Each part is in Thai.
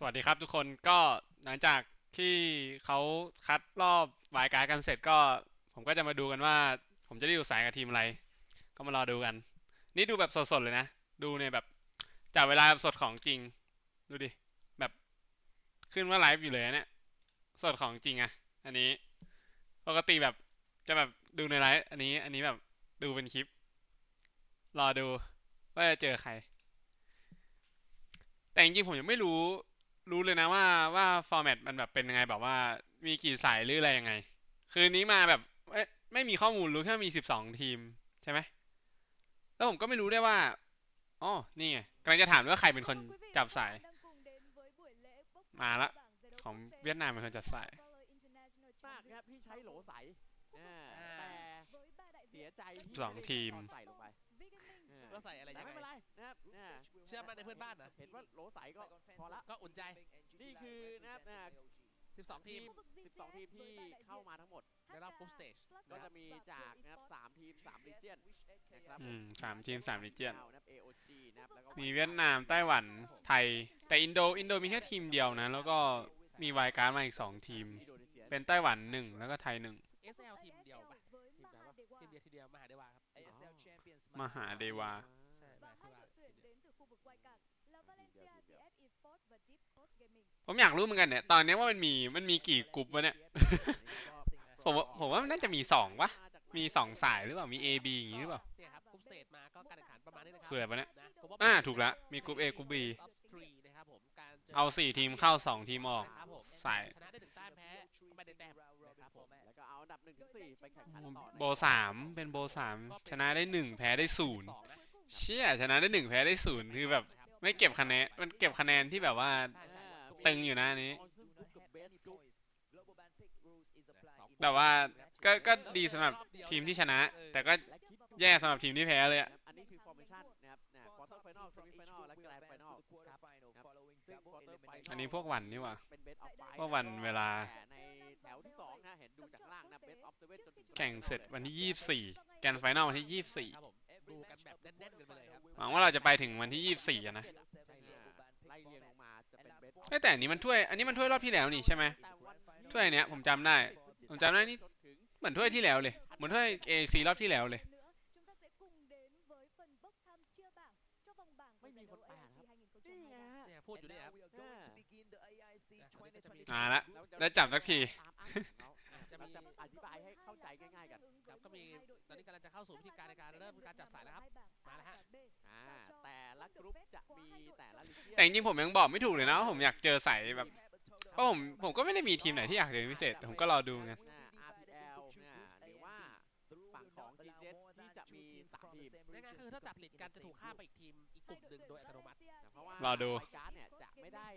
สวัสดีครับทุกคนก็หลังจากที่เขาคัดรอบวายการ์ดกันเสร็จก็ ผมก็จะมาดูกันว่า ผมจะได้อยู่สายกับทีมอะไร ก็มารอดูกัน นี่ดูแบบสดๆเลยนะ ดูในแบบจากเวลาสดของจริง ดูดิ แบบขึ้นว่าไลฟ์อยู่เลยนะเนี่ย สดของจริงอะอันนี้ปกติแบบจะแบบดูในไลฟ์อันนี้ อันนี้แบบดูเป็นคลิป รอดูว่าจะเจอใคร แต่จริงๆผมยังไม่รู้ รู้เลยนะว่าว่าฟอร์แมตมันแบบเป็นยังไงแบบว่ามีกี่สายหรืออะไรยังไง คืนนี้มาแบบไม่ไม่มีข้อมูลรู้แค่มีสิบสองทีมใช่ไหมแล้วผมก็ไม่รู้ได้วยว่าอ๋อนี่ไงกำลังจะถามว่าใครเป็นคนจับสาย มาละ ของเวียดนามเป็นคนจัดสายมากครับที่ใช้โหลใสอ่าอ่าแต่เสียใจที่สองไได้ทีมใส่ลงไป อ่าก็ใส่อะไรแต่ยังไม่ไงเป็นไรนะครับอ่าเชื่อมั่นในเพื่อนบ้านเหรอ เห็นว่าโหลใสก็พอละ ก็อุ่นใจ นี่คือนะครับอ่า 12 ทีม 12 ทีมที่เข้ามาทั้งหมดในรอบกรุ๊ปสเตจก็จะมีจากนะครับ3ทีม3รีเจียน นะครับ อืมสามทีมสาม region นะครับ AOG นะครับแล้วก็มีเวียดนามไต้หวันไทย แต่อินโดอินโดมีแค่ทีมเดียวนะ แล้วก็มีวายการ์ดมาอีกสองทีม อินโดนีเซียเป็นไต้หวันหนึ่งแล้วก็ไทยหนึ่ง SL ทีม มหาเดวา ใช่ม và หาเด hai วา đội tuyển đến từ khu vực ngoài cảng là Valencia CF Esports và Deep Coast Gaming. ผมอยากรู้เหมือนกันเนี่ย ตอนนี้ว่ามันมีมันมีกี่กลุ่มวะเนี่ย ผมว่าผมว่ามันน่าจะมีสองวะ มีสองสายหรือเปล่า มี A B อย่างงี้หรือเปล่า เนี่ยครับกรุ๊ปสเตจมาก็การแข่งขันประมาณนี้นะครัเผื่อปะเนี่ย นะผมว่าอ่าถูกละ มีกรุ๊ป A กรุ๊ป B ออฟทรีนะครับผมการจเอาสี่ทีมเข้าสองทีมออกครับผมสาย ชนะได้ถึงแต้มแพ้ ไม่ได้แต้มนะครับผมแล้วก็เอาอันดับ1ถึง4ไปแข่งขันต่อในโบสามเป็นโบสามชนะได้หนึ่งแพ้ได้ศูนย์สองนะเชี่ยชนะได้หนึ่งแพ้ได้ศูนย์คือแบบไม่เก็บคะแนนมันเก็บคะแนนที่แบบว่าใช่ใช่ตึงอยู่นะอันนี้ออนซึ่งกรุ๊ปกับเบสกรุ๊ปแต่ว่าก็ก็ดีสำหรับทีมที่ชนะ แต่ก็และคิดแย่สำหรับทีมที่แพ้เลยอะนะครับอันนี้คือ formation นะครับนะ quarter final semi final และ grand final ครับซึ่ง quarter final อันนี้พวกวันนี่หว่าเป็น best of five พวกวันเวลา แต่ในแถวที่สองนะเห็นดูจากข้างล่างนะ best of seven จนถึงแข่งเสร็จวันที่ยี่สี่แกนไฟนอลวันที่ยี่สี่ครับผมดูกันแบบแน่นๆกันไปเลยครับหวังว่าเราจะไปถึงวันที่ยี่สี่อะนะใช่เลยอ่าไล่เรียงลงมาจะเป็น best of เอ้ยแต่อันนี้มันถ้วย อันนี้มันถ้วยรอบที่แล้วนี่ใช่ไหมแต่วันที่ถ้วยเนี้ยผมจำได้ ผมจำได้นี่จนถึงเหมือนถ้วยที่แล้วเลย เหมือนถ้วยเอซีรอบที่แล้วเลย Chúng ta sẽ cùng đến với phần bốc thăm chia bảng cho vòng bảng của Mấy giải nghìn đấu con bà AFC นี่ไง 2023. ฮะเนี่ยพูดอยู่เนี่ยครับมาละ ได้จับสักที ง่ายๆกันครับก็มีตอนนี้กำลังจะเข้าสู่วิธีการในการเริ่มการจับสายแล้วครับมาแล้วฮะอ่าแต่ละกรุ๊ปจะมีแต่ละ region แต่จริงๆผมยังบอกไม่ถูกเลยนะว่าผมอยากเจอสายแบบเพราะผมผมก็ไม่ได้มีทีมไหนที่อยากเจอเป็นพิเศษแต่ผมก็รอดูไง นะ RPL นะหรือว่าฝั่งของ GZ ที่จะมีสามทีมง่ายๆคือถ้าจับลิดกันจะถูกข้ามไปอีกทีมอีกกลุ่มหนึ่งโดยอัตโนมัตินะเพราะว่ารอดูรายการเนี่ยจะไม่ได้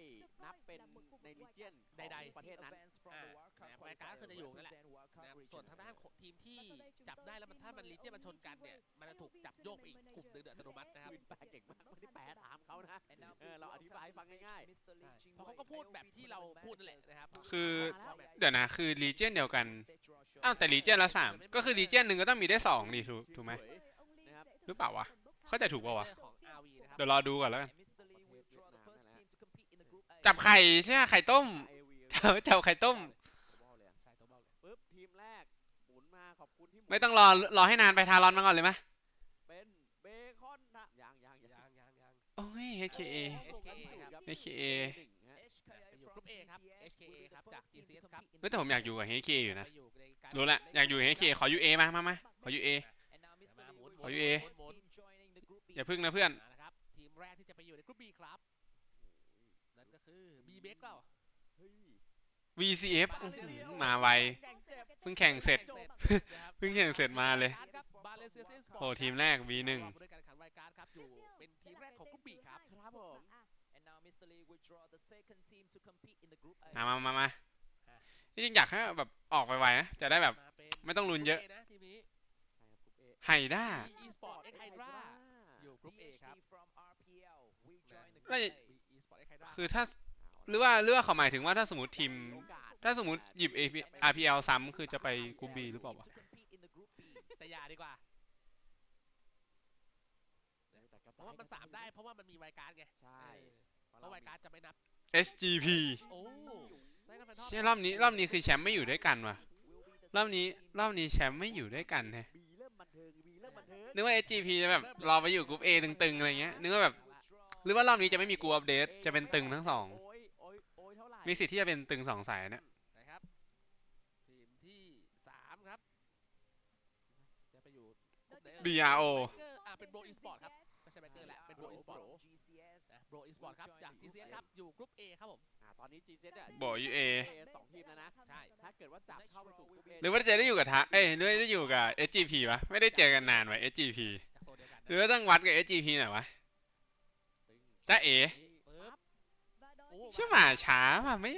นับเป็นใน region ใดของๆประเทศนั้นอ่านะครับรายการก็คือจะอยู่นั่นแหละนะครับส่วนทางด้านของทีมที่จับได้แล้วมันถ้ามันลิเจียมันชนกันเนี่ยมันจะถูกจับโยกไปอีกกลุ่มหนึ่งโดยอัตโนมัตินะครับวินแปลเก่งมากไม่ได้แปลถามเขานะเออเราอธิบายให้ฟังง่ายเพราะเขาก็พูดแบบที่เราพูดนั่นแหละนะครับคือๆมาแล้วเดี๋ยวนะ คือรีเจนเดียวกัน อ้าวแต่รีเจนละสามก็คือรีเจนหนึ่งก็ต้องมีได้สองดิถูกถูกไหมนะครับ หรือเปล่าวะ เข้าใจถูกเปล่าวะ ของ RV นะครับเดี๋ยวรอดูก่อนแล้วกันประเทศเวียดนามนั่นแหละจับไข่ใช่ไหมไข่ต้ม AV จับจับไข่ต้มตัวเบาเลยอะใช่ตัวเบาเลยปึ๊บทีมแรกหมุนมาขอบคุณที่หมุนไม่ต้องรอรอให้นานไปทารอนมาก่อนเลยไหมเป็นเบคอนนะยังยังยังยังยังยัง โอ้ย HKA โอ้โห HKA ครับ HKA หนึ่งฮะอยู่กรุ๊ป A ครับ HKA ครับจาก GCS ครับเฮ้ยแต่ผมอยากอยู่กับ HKA อยู่นะ ไปอยู่ในการรู้ละอยากอยู่ HKA ขอ UA มามามาขอ UA มาหมุน ขอ UA หมุนอย่าพึ่งนะเพื่อนมาแล้วครับทีมแรกที่จะไปอยู่ในกรุ๊ป B ครับนั่นก็คือ B b e k เปล่าเฮ้ย VCF อื้อหือมาไวแข่งเจ็บเพิ่งแข่งเสร็จนะครับเพิ่งแข่งเสร็จมาเลยครับ Valencia Sport โอ้ทีมแรก V1 ร่วมด้วยการแข่งขันรายการครับอยู่เป็นทีมแรกของกรุ๊ป B ครับ ครับผม And now Mr. Lee will draw the second team to compete in the group A. มามามามาจริงๆอยากให้แบบออกไวๆนะ จะได้แบบ มาเป็นไม่ต้องลุ้นเยอะกรุ๊ป A นะทีมนี้ ไฮด้า E Sport X Hydra อยู่กรุ๊ป A ครับ DHD from RPL will join the น่า group จะ A. E Sport X Hydra คือถ้าหรือว่าหรือว่าเขาหมายถึงว่าถ้าสมมติทีมโอกาสถ้าสมมติหยิบ AP RPL ซ้ำคือจะไปกรุ๊ป B หรือเปล่าวะ To compete in the group B. แต่อย่าดีกว่าแต่กระเพจายราะว่ามันสามได้เพราะว่ามันมีรายการไงใช่เออเพราะไวการ์ดจะไม่นับ SGP โอ้ไซน์ไฟนอลเชี่ยรอบนี้รอบนี้คือแชมป์ไม่อยู่ด้วยกันว่ะรอบนี้รอบนี้แชมป์ไม่อยู่ด้วยกันแฮะบีเริ่มบั นเทิงบีเริ่มบันเทิงนึกว่า SGP จะแบบรอไปอยู่กรุ๊ป A ตึงๆอะไรเงี้ยนึกว่าแบบหรือว่ารอบนี้จะไม่มีกรุ๊ปอัปเดตจะเป็นตึงทั้งสองโอ้ยโอ้ยโอ้ยเท่าไหร่มีสิทธิ์ที่จะเป็นตึงสองสายเนี่ยนะครับทีมที่สามครับจะไปอยู่กลุ่มไหนเอ่ย BRO เบเกอร์อ่าเป็นโบอีสปอร์ตครับไม่ใช่แบเกอร์แหละเป็นโบอีสปอร์ต GCS โบอีสปอร์ตครับจาก TCS ครับ อยู่กรุ๊ป A ครับผมอ่าตอนนี้ G เซตอะโบอยู่ A สองทีมแล้วนะใช่ ถ้าเกิดว่าจับเข้าไปสู่กลุ่ม A หรือว่าจะได้อยู่กับทะเอ้ยหรือว่าได้อยู่กับ SGP วะไม่ได้เจอกันนานวะ SGP จากโซนเดียวกันหรือว่าต้องวัดกับ SGP หน่อยวะตึงจ้าเอ๋ปึ๊บโอ้เชื่อหมาช้าว่ะไม่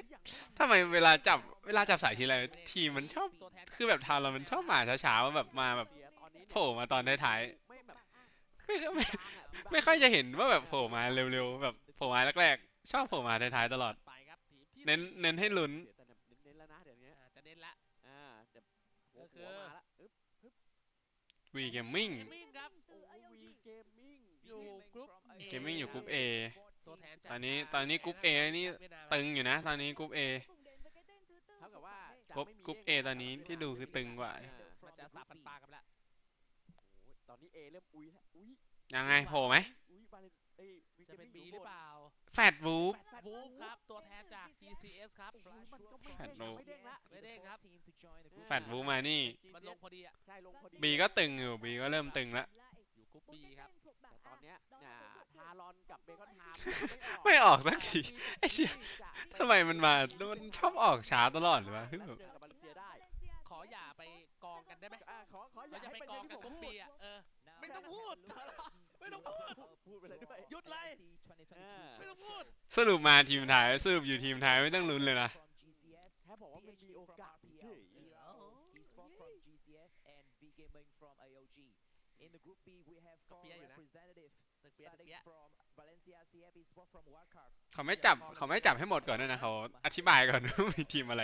ทำไมเวลาจับเวลาจับสายทีไรทีมมันชอบ ตัวแทนคือแบบทางเรามันชอบมาช้าๆว่าแบบมาแบบเสียตอนนี้เนี่ยโผล่มาตอนท้ายไม่แบบๆไม่ไม่กลางอะไม่ค่อยจะเห็นว่าแบบโผล่มาเร็วๆแบบโผล่มาแรกๆ ชอบโผล่มาท้ายๆตลอด ไปครับทีมที่เน้นสี่เน้นให้ลุ้น เดี๋ยวแต่เน้นๆแล้วนะเดี๋ยวนี้อ่าจะเน้นละ อ่าแต่หัวก็คือ หัวมาละอึ๊บ วีเกมมิ่ง Gaming ครับโอ้วีเกมมิ่งอยู่กรุ๊ป เกมมิ่งอยู่กรุ๊ป A ตัวแทนจากตอนนี้ตอนนี้กรุ๊ป A นี่ เวียดนาม ตึงอยู่นะ ตอนนี้กรุ๊ป A เท่ากับว่าจะกรุ๊ปไม่มีกรุ๊ป A ด้งตอนนี้ที่ดูคือตึงกว่าอ่ามันจะสาบปันปลากันละ โอ้ยตอนนี้ A เริ่มอุ้ยแล้วอุ้ยยังไงโผล่ไหมอุ้ยบาเลนเอ้ยวี จะเกมเป็นมิ่ง B อยู่หรือเปล่าแฟดวูฟ แฟตวูฟครับ ตัวแทนจาก TCS ครับโอ้โหมันก็ไม่แฟดเด้งวูฟไม่เด้งละไม่เด้งครับ แฟดวูฟมานี่ มันลงพอดีอะ ใช่ลงพอดี B ก็ตึงอยู่ B ก็เริ่มตึงแล้วอยู่กรุ๊ป B ครับ แต่ตอนเนี้ยน่ะทารอนกับเบคอนไทม์ไม่ออกสักที ไอ้เชี่ย ทำไมมันมา มันชอบออกช้าตลอดเลยวะคือแบบ เจอกับบาเลนเซียได้ขออย่าไปกองกันได้ไหมอะขอขออเราย่าจะให้ไปเป็นกเรื่อองงกันที่ผมพูดกรุ๊ป B อะ เออ ไม่ไม่ต้ต้อองงพูพูดด ไม่ต้องพูด พูดไปเลยด้วยหยุดเลย อ่าไม่ต้องพูด สรุปมาทีมไทยสรุปอยู่ทีมไทยไม่ต้องลุ้นเลยนะ แค่บอกว่ามันมีโอกาสเฉย Esports from GCS and V Gaming from AOG. In the Group B, we have four เปียอยู่นะ representatives ตึกเปียตึก starting เปีย from Valencia CF Esports from Wildcard. เขาไม่จับเขาไม่จับให้หมดก่อนด้วยนะเขาอธิบายก่อนว่ามีทีมอะไร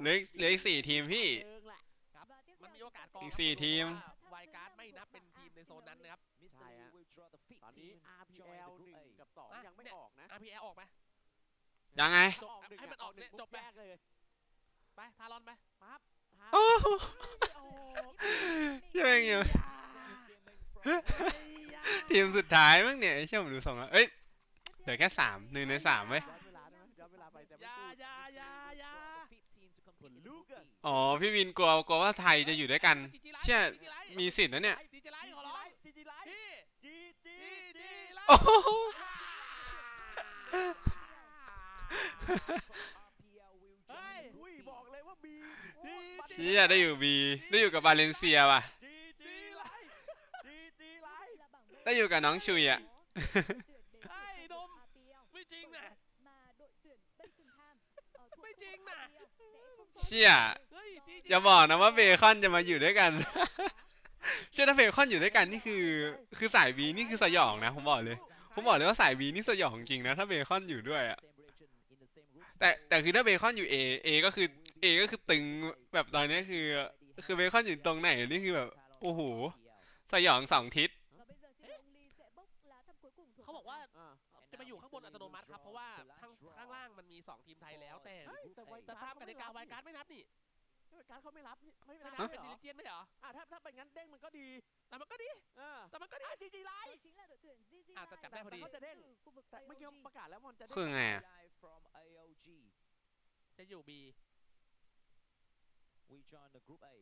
เหลืออีกเหลืออีกสี่ทีมพี่ เชิงแหละครับมันมีโอกาสกองอีกครับสี่ทีมไวการ์ดไม่นับเป็นทีมในโซนนั้นนะครับ Mr. Sai Lee ạ. will draw the fifth ตอนนี้ team. RPL หนึ่งกับสองอะยังไม่เนี่ยออกนะ RPL ออกไหมยังไงจบออกหนึ่งให้มันออกเนี่ยปุ๊จบไปแยกเลยไปทารอนไปปั๊บทาโอ้โหโอ้โหยังไงทีมสุดท้ายมั้งเนี่ยไอ้เชี่ยผมดูส่งแล้วเอ้ยเหลือแค่สามหนึ่งในสามเว้ยย้อนเวลาได้ไหมย้อนเวลาไปแต่ไม่อย่าพูด อย่าอย่าอย่า The fifth team to compete in the Luke Group อะ B. อ๋อ พี่วินกลัวกลัวว่าไทยจะอยู่ด้วยกัน เชี่ย มีสิทธิ์นะเนี่ยจีจีไลท์ขอร้องจีจีไลท์พี่จีจีจีจีจีไลโอ้ท์โห RPL will เฮ้ย join the อุ้ย Group B. บอกเลยว่าบีจีเชี่ยได้อยู่บี ได้อยู่กับบาเลนเซียว่ะจีจีไลท์จีจีไลท์ได้อยู่กับน้องชุยอะ ไอ้ดม ไม่จริงนะ ไม่จริงน่ะ เชี่ยเฮ้ยจีจีอย่าบอกนะว่าเบคอนจะมาอยู่ด้วยกัน เชื่อถ้าเบคอนอยู่ด้วยกันนี่คือ คือสายบีนี่คือสยองนะผมบอกเลย ผมบอกเลยว่าสายบีนี่สยองจริงนะถ้าเบคอนอยู่ด้วยอะ Same region in the same group. แต่แต่คือถ้าเบคอนอยู่ A A ก็คือ A ก็คือตึงแบบตอนนี้คือ คือเบคอนอยู่ตรงไหนนี่คือแบบโอ้โหสยองสองทิศ เขาบอกว่า อ่า จะมาอยู่ข้างบนอัตโนมัติครับ เพราะว่าข้างข้างล่าง มันมี 2 ทีมไทยแล้วแต่เฮ้ยแต่ไวแต่ตามกติกาไวการ์ดไม่นับนี่การเขาไม่รับนี่ไม่ไม่รับนับไม่เป็นเหรดิอลิเจียนไม่เหรออะถ้าถ้าเป็นงั้นเด้งมันก็ดีแต่มันก็ดีเออแต่มันก็ดีอะจีจีไลท์อะแต่จับได้พอดีเขาจะเด้งแต่เมื่อกี้ประกาศแล้วมันจะเด้งคือไงอะ Live from AOG. จะอยู่ B We join the Group A.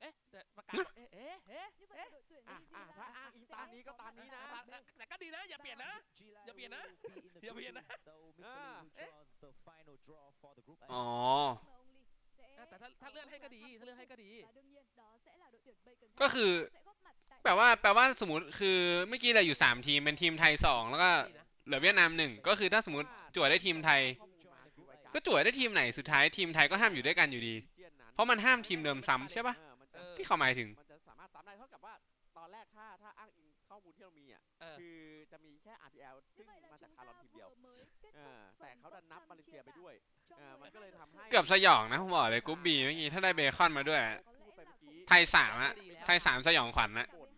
เอ๊ะแต่ประกาศเอ๊ะเอ๊ะเอ๊ะอะอะถ้าอ้างอิงตามนี้ก็ตามนี้นะ แต่แต่แต่ก็ดีนะ อย่าเปลี่ยนนะ G-Line อย่าเปลี่ยนนะ will be in the อย่า Group เปลี่ยน B, นะ So Mr. Ah. Lee will draw the final draw for the Group A. อ๋ออะแต่ถ้าถ้าเลื่อนให้ก็ดี ถ้าเลื่อนให้ก็ดีก็คือแปลว่าแปลว่าสมมติคือเมื่อกี้เราอยู่สามทีมเป็นทีมไทยสองแล้วก็ดีนะ เหลือเวียดนามหนึ่งก็คือถ้าสมมติจั่วได้ทีมไทย ก็จั่วได้ทีมไหนสุดท้ายทีมไทยก็ห้ามอยู่ด้วยกันอยู่ดี เพราะมันห้ามทีมเดิมซ้ำใช่ปะเออมันจะเออ ที่เขาหมายถึง มันจะสามารถซ้ำได้เท่ากับว่าตอนแรกถ้าถ้าอ้างอิงข้อมูลที่เรามีอะเออ คือจะมีแค่ RPL ซึ่งมาจากคารอนทีมเดียวเออแต่เขาดันนับมาเลเซียไปด้วยเออมันก็เลยทำให้เกือบสยองนะผมบอกเลยกรุ๊ปบีเมื่อกี้ถ้าได้เบคอนมาด้วย พูดไปเมื่อกี้ไทยสามอะไทยสามสยองขวัญนะบ่น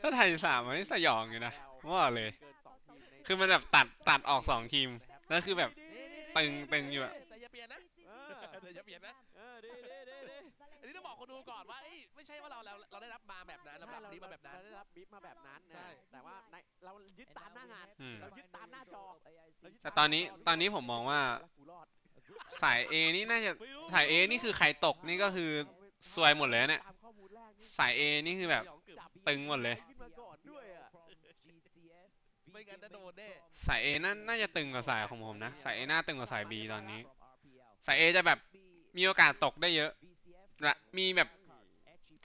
ถ้าไทยสามมันสยองอยู่นะผมบอกเลยเกินสองทีมในคือมันแบบตัดตัดออกสองทีม แล้วคือแบบนี่นี่ตึงตึงอยู่อะ แต่อย่าเปลี่ยนนะ เออแต่อย่าเปลี่ยนนะ เออดีดีดีดีอันนี้ต้อง บอกคนดูก่อนว่าเอ้ยไม่ใช่ว่าเราเราเราได้รับมาแบบนั้นเราใช่ได้รับนี้มาแบบนั้น เราได้รับบีฟมาแบบนั้นใช่ นะแต่ว่าในเรายึด And ตาม now หน้า we งาน have อืม the เรายึดตามหน้าจอ final of AIC เรายึดแต่ตอนนี้ตอนนี้ผมมองว่าแล้วกูรอดสาย A นี่น่าจะไม่รู้สาย A นี่คือใครตกนี่ก็คือซวยหมดเลยนะเนี่ยตามข้อมูลแรกนี่สาย A นี่คือแบบ สยองกึ่งจับตึงหมดเลย ขึ้นมาก่อนด้วยอะ from GCS ไม่งั้นจะโดนแน่ สาย A น่าน่าจะตึงกว่าสายของผมนะ สาย A น่าตึงกว่าสาย B ตอนนี้ from RPL สาย A จะแบบมีโอกาสตกได้เยอะ VCF และมีแบบ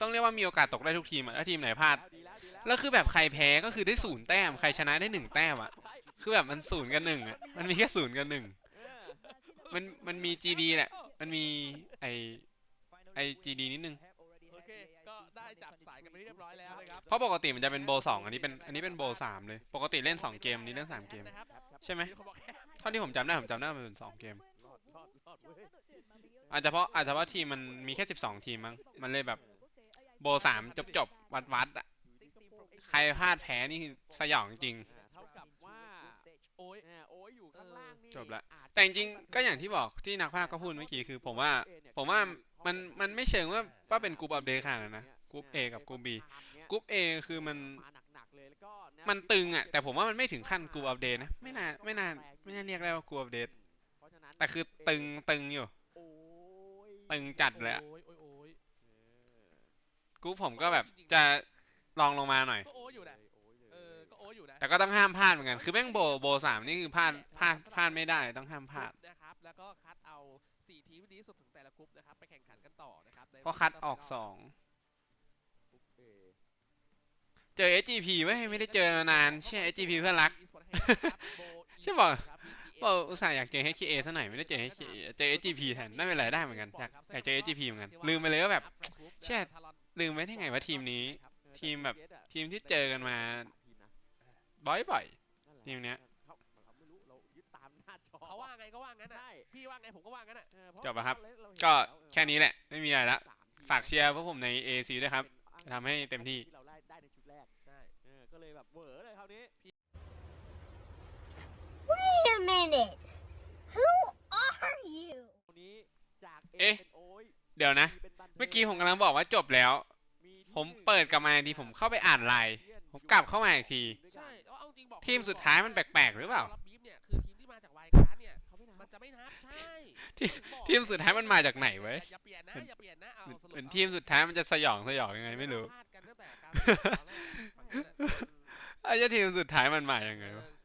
ต้องเรียกว่ามีโอกาสตกได้ทุกทีมอะถ้าทีมไหนพลาดดีแล้วดีแล้วแล้วคือแบบใครแพ้ก็คือได้ศูนย์แต้ม ใครชนะได้หนึ่งแต้มอะคือแบบมันศูนย์กับหนึ่งอะมันมีแค่ศูนย์กับหนึ่งเออมันมันมี GD แหละ มันมีไอไอ้ GD นิดนึงโอเคก็ได้จับสายกันไปเรียบร้อยแล้วนะครับเพราะปกติมันจะเป็นโบสองอันนี้เป็นอันนี้เป็นโบสามเลย ปกติเล่นสองเกมนี้เล่นสามเกมนะครับใช่ไหมคนบอกแค่เท่าที่ผมจำได้ผมจำได้มันเป็นสองเกมร อดรอดรอดเว้ยอาจจะเพราะอาจจะเพราะทีมมันมีแค่12ทีมมั้ง มันเลยแบบโบสามจบจบวัดวัดๆอะใครพลาดแพ้นี่คือสยองจริงอ่าเท่ากับว่าโอ้ยเนี่ยโอ้ยอยู่ข้างล่างนี่จบละอาจแต่จริงๆก็อย่างที่บอกที่นักภาคก็พูดเมื่อกี้คือ ผมว่า ผมว่ามันมันไม่เชิงว่าว่าเป็นกรุ๊ปอัปเดตขนาดนั้นนะกรุ๊ป A กับกรุ๊ป B กรุ๊ป A คือมันมาหนักๆเลยแล้วก็ะมันตึงอะแต่ผมว่ามันไม่ถึงขั้นกรุ๊ปอัปเดตนะ ไม่น่าไม่น่าไม่น่าเรียกได้ว่ากรุ๊ปอัปเดต แต่คือตึงตึงอยู่ โอ้ยตึงจัดเลยอะโอ้ยโอ้ยโอ้ยกรุ๊ปผมก็แบบจะลองลงมาหน่อย ก็โอ้ยอยู่นะโอ้ยเลยเออก็โอ้ยอยู่นะแต่ก็ต้องห้ามพลาดเหมือนกันคือแม่งโบโบสามนี่คือพลาดพลาดพลาดไม่ได้ต้องห้ามพลาด นะครับ แล้วก็คัดเอา4ทีมที่ดีที่สุดของแต่ละกลุ่มนะครับ ไปแข่งขันกันต่อนะครับในเพราะคัดออกสองกรุ๊ป A เจอ SGP ไว้ยไม่ได้เจอมานานใช่ SGP เพื่อนรัก ใช่ป่ะบ อกอุตส่าห์อยากเจอ HKA ซะหน่อยไม่ได้เจอ HKA เจอ SGP แทนไม่เป็นไรได้เหมือนกันอยากอยากเจอ SGP เหมือนกันลืมไปเลยว่าแบบเชี่ยลืมไปได้ไงว่าทีมนี้เออทีมแบบต่ TCS อะทีมที่เจอกันมาสามทีมนะบ่อยนั่นแหละทีมเนี้ยเขาเขาไม่รู้เรายึดตามหน้าจอเขาว่าไงก็ว่างั้นอะใช่พี่ว่าไงผมก็ว่างั้นอะเออเพาจบอะครับเาเห็นก็ล้วเออแค่นี้แหละ ไม่มีอะไรละสามทีมฝากเชียร์พวกผมใน AC ด้วยครับเป็นจะทำให้เต็มที่ที่เราได้ได้ในชุดแรกใช่เออก็เลยแบบเหวอเลยคราวนี้ Wait a minute. Who are you? คราวนี้จาก A เอ๊ะเป็นโอ้ยเดี๋ยวนะ B เป็นบันทิงเมื่อกี้ผมกำลังบอกว่าจบแล้วมีที่ผมหนึ่งเปิดกลับมาอีกทีผมเข้าไปอ่านไลน์ผมกลับเข้ามาอีกที ใช่แล้วเอาจริงบอกทีมสุดท้ายมันแปลกๆหรือเปล่ารับบีฟเนี่ยคือทีมที่มาจากวายการ์ดเนี่ยเขาไม่นับมันจะไม่นับใช่ทีมถึงบอกทีมสุดท้ายมันมาจากไหนเว้ยอย่าเปลี่ยนนะอย่าเปลี่ยนนะเอาสรุปเหมือนอาทีมสุดท้ายมันจะสยองสยองยังไงไม่รู้ พลาดกันตั้งแต่การเล่นตอนแรกฝั่งนั้นน่ะไอ้เจ้าทีมสุดท้ายมันมายังไงเอวะอ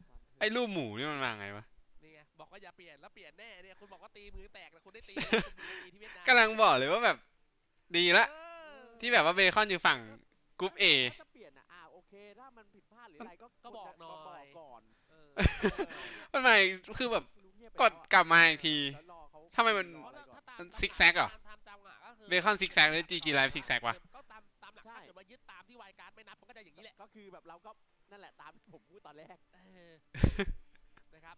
ไอ้รูปหมูนี่มันมาไงวะนี่ไงบอกว่าอย่าเปลี่ยนแล้วเปลี่ยนแน่เนี่ยคุณบอกว่าตีมือแตกแล้วคุณได้ตีนะคุณไปตีที่เวียดนามกำลังบอกเลยว่าแบบดีละ เออที่แบบว่าเบคอนอยู่ฝั่งกรุ๊ป A ถ้าจะเปลี่ยนอะอ่าโอเค ถ้ามันผิดพลาดหรืออะไรก็ก็บอกควรจะหน่อย บอกก่อนเออมันมาคือแบบไม่รู้เงียบไปกดแล้วอะกลับมาอีกที แล้วรอเขาทำไมมันเพราะอะไรถ้าก่อนถ้าตามมันตามซิกแซกเหรอตามตามอะก็คือเบคอนซิกแซกหรือ GG Live ซิกแซกวะ ก็ตามตามหลักถ้าเกิดว่ายึดตามที่วายการ์ดไม่นับมันก็จะอย่างนี้แหละ ก็คือแบบเราก็ นั่นแหละตามที่ผมพูดตอนแรกเออนะครับ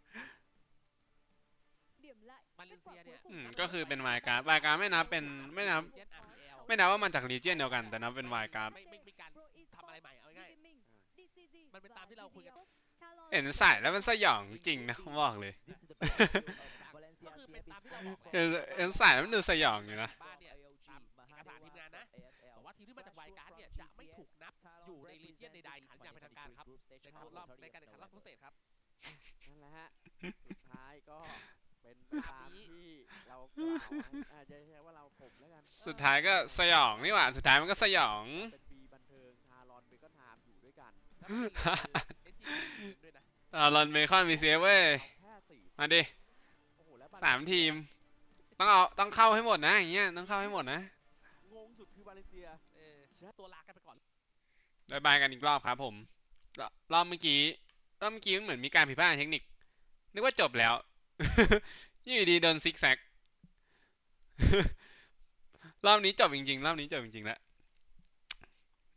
Điểm lại. Valencia Kết quả เนี่ย cuối cùng อืม là ก็คือเป็นวายการ์ดวายการ์ดไม่นับเป็นไม่นับ Legend RPL ไม่นับว่ามันจากรีเจียนเดียวกันแต่นับเป็นวายการ์ด ไม่ไม่มีการ Pro ทำอะไร Esports, ใหม่เอาง่าย Gaming, DCG มันเป็นตามที่เราคุยกัน và Talon เห็นใส่แล้วมันสยองจริงนะผมบอกเลย This is the battlefield of Valencia ก็คือเป็น CF ตาม is ที่เราบอกเห็นเห็นใส่แล้วมันดูสยองอยู่นะ บ้านเนี่ย AOG ตามเอกสารทีมงานนะ ASL บอกว่า ทีมที่มาจากวายการ์ดเนี่ยจะไม่ถูกนับอยู่ใน Legion ใดๆขันอย่างเป็นทางการครับในรอบในการแข่งขันรอบพุสเตทครับนั่นแหละฮะสุดท้ายก็เป็นไปตามที่เรากล่าวอาจจะใช้ว่าเราข่มแล้วกันสุดท้ายก็สยองนี่หว่าสุดท้ายมันก็สยองเป็นปีบันเทิงทารอนเบคอนไทม์อยู่ด้วยกันแล้วก็มี SGP ด้วยนะอ่ารอนเบคอนมีเซฟเว้ยเอาแค่สี่มาดิโอ้โหแล้วสามทีม ต้องเอาต้องเข้าให้หมดนะอย่างเงี้ยต้องเข้าให้หมดนะงงสุดคือบาเลนเซียเออ ตัวลากันไปก่อนบายบายกันอีกรอบครับผม รอบเมื่อกี้รอบเมื่อกี้มันเหมือนมีการผิดพลาดเทคนิค นึกว่าจบแล้วอยู่ดีๆโดนซิกแซก รอบนี้จบจริงๆ รอบนี้จบจริงๆ แล้ว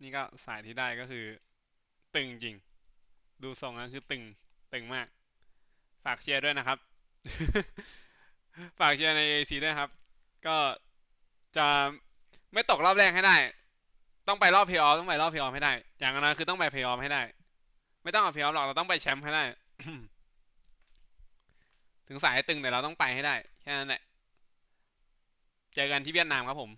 นี่ก็สายที่ได้ก็คือ ตึงจริง ดูทรงแล้วคือตึง ตึงมาก ฝากเชียร์ด้วยนะครับ ฝากเชียร์ใน AC ด้วยครับ ก็จะไม่ตกรอบแรกให้ได้ ต้องไปรอบเพลย์ออฟต้องไปรอบเพลย์ออฟให้ได้ อย่างนั้นคือต้องไปเพลย์ออฟให้ได้ ไม่ต้องเอาเพลย์ออฟหรอกเราต้องไปแชมป์ให้ได้ ถึงสายตึงแต่เราต้องไปให้ได้ แค่นั้นแหละ เจอกันที่เวียดนามครับผม